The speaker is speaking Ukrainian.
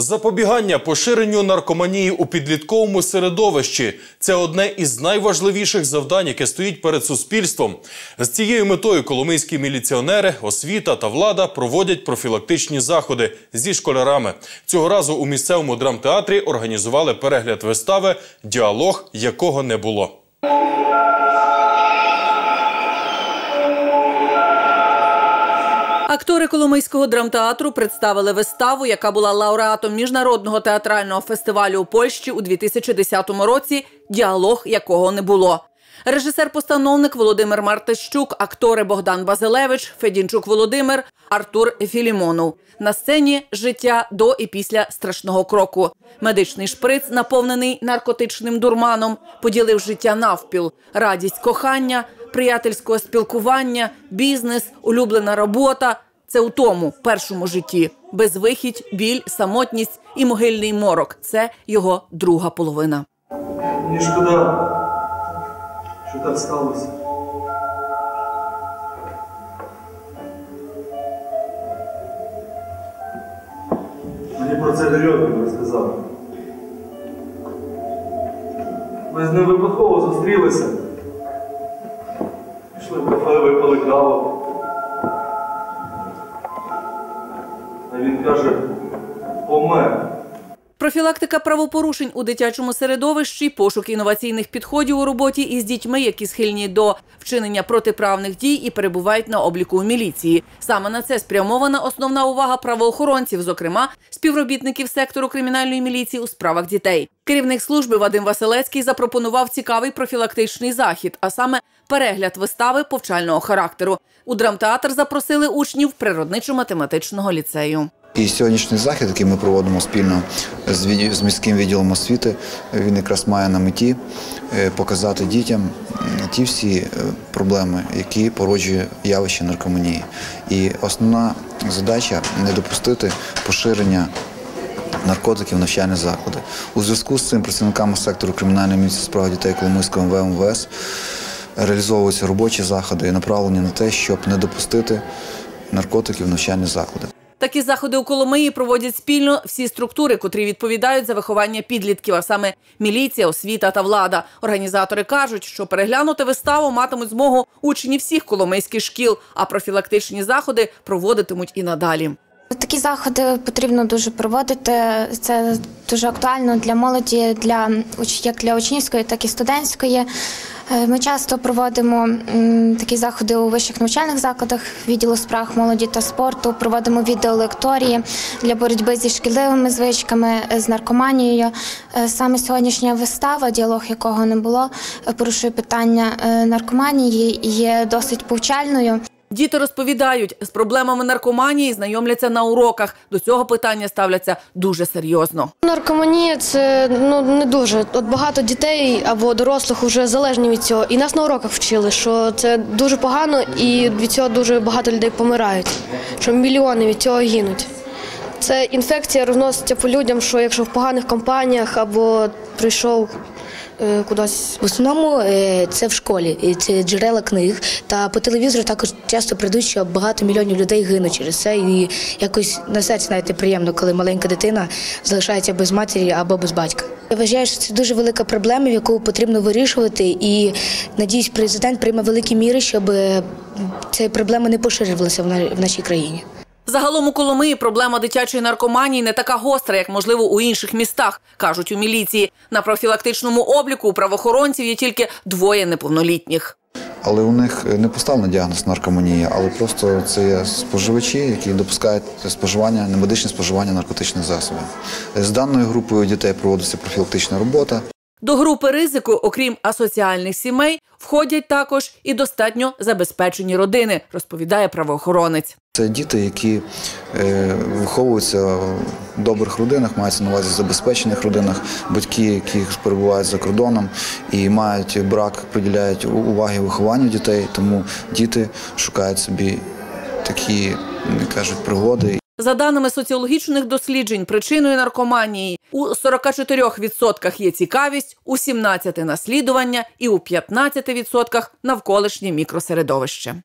Запобігання поширенню наркоманії у підлітковому середовищі це одне із найважливіших завдань, яке стоїть перед суспільством. З цією метою коломийські міліціонери, освіта та влада проводять профілактичні заходи зі школярами. Цього разу у місцевому драмтеатрі організували перегляд вистави Діалог якого не було. Актори Коломийського драмтеатру представили виставу, яка була лауреатом міжнародного театрального фестивалю у Польщі у 2010 році. Діалог якого не було. Режисер-постановник Володимир Мартищук, актори Богдан Базилевич, Федінчук Володимир, Артур Філімонов. На сцені життя до і після страшного кроку. Медичний шприц, наповнений наркотичним дурманом, поділив життя навпіл, радість кохання, приятельського спілкування, бізнес, улюблена робота. Це у тому першому житті. Безвихідь, біль, самотність і могильний морок. Це його друга половина. Мені шкода, що так сталося. Мені про це Гальотkin розказав. Ми з ним випадково зустрілися. Пішли в кафе, випили каву. Каже, помер. Профілактика правопорушень у дитячому середовищі, пошук інноваційних підходів у роботі із дітьми, які схильні до вчинення протиправних дій і перебувають на обліку у міліції. Саме на це спрямована основна увага правоохоронців, зокрема співробітників сектору кримінальної міліції у справах дітей. Керівник служби Вадим Василецький запропонував цікавий профілактичний захід, а саме перегляд вистави повчального характеру. У драмтеатр запросили учнів природничо-математичного ліцею. І сьогоднішній захід, який ми проводимо спільно з міським відділом освіти, він якраз має на меті е, показати дітям ті всі е, проблеми, які породжує явище наркоманії. І основна задача не допустити поширення наркотиків в навчальні заклади. У зв'язку з цим працівниками сектору кримінальної міліції справ дітей Коломийського МВ МВС реалізовуються робочі заходи, і направлені на те, щоб не допустити наркотиків в навчальні заклади. Такі заходи у Коломиї проводять спільно всі структури, котрі відповідають за виховання підлітків, а саме міліція, освіта та влада. Організатори кажуть, що переглянути виставу матимуть змогу учні всіх коломийських шкіл, а профілактичні заходи проводитимуть і надалі. Такі заходи потрібно дуже проводити. Це дуже актуально для молоді, для як для учнівської, так і студентської. Е, Ми часто проводимо такі заходи у вищих навчальних закладах відділу справ молоді та спорту. Проводимо відеолекторії для боротьби зі шкідливими звичками, е, з наркоманією. Е, Саме сьогоднішня вистава, діалог якого не було, порушує питання наркоманії, є досить повчальною. Діти розповідають, з проблемами наркоманії знайомляться на уроках. До цього питання ставляться дуже серйозно. Наркоманія це ну не дуже. От багато дітей або дорослих вже залежні від цього. І нас на уроках вчили, що це дуже погано, і від цього дуже багато людей помирають. Що мільйони від цього гинуть. Це інфекція розноситься по людям, що якщо в поганих компаніях або прийшов кудись В основному е, це в школі, це джерела книг. Та по телевізору також часто прийдуть, що багато мільйонів людей гинуть через це. І якось на серці навіть неприємно, коли маленька дитина залишається без матері або без батька. Я вважаю, що це дуже велика проблема, яку потрібно вирішувати. І надіюсь, президент прийме великі міри, щоб е, ця проблема не поширювалася в нашій країні. Загалом у Коломиї проблема дитячої наркоманії не така гостра, як можливо у інших містах, кажуть у міліції. На профілактичному обліку у правоохоронців є тільки двоє неповнолітніх. Але у них не поставлений діагноз наркоманія, але просто це є споживачі, які допускають споживання, немедичне споживання наркотичних засобів. З даною групою дітей проводиться профілактична робота. До групи ризику, окрім асоціальних сімей, входять також і достатньо забезпечені родини, розповідає правоохоронець. Це діти, які е, виховуються в добрих родинах, мається на увазі забезпечених родинах, батьки, які перебувають за кордоном і мають брак, приділяють уваги вихованню дітей, тому діти шукають собі такі, кажуть, пригоди За даними соціологічних досліджень, причиною наркоманії у 44% є цікавість, у 17% – наслідування і у 15% – навколишнє мікросередовище.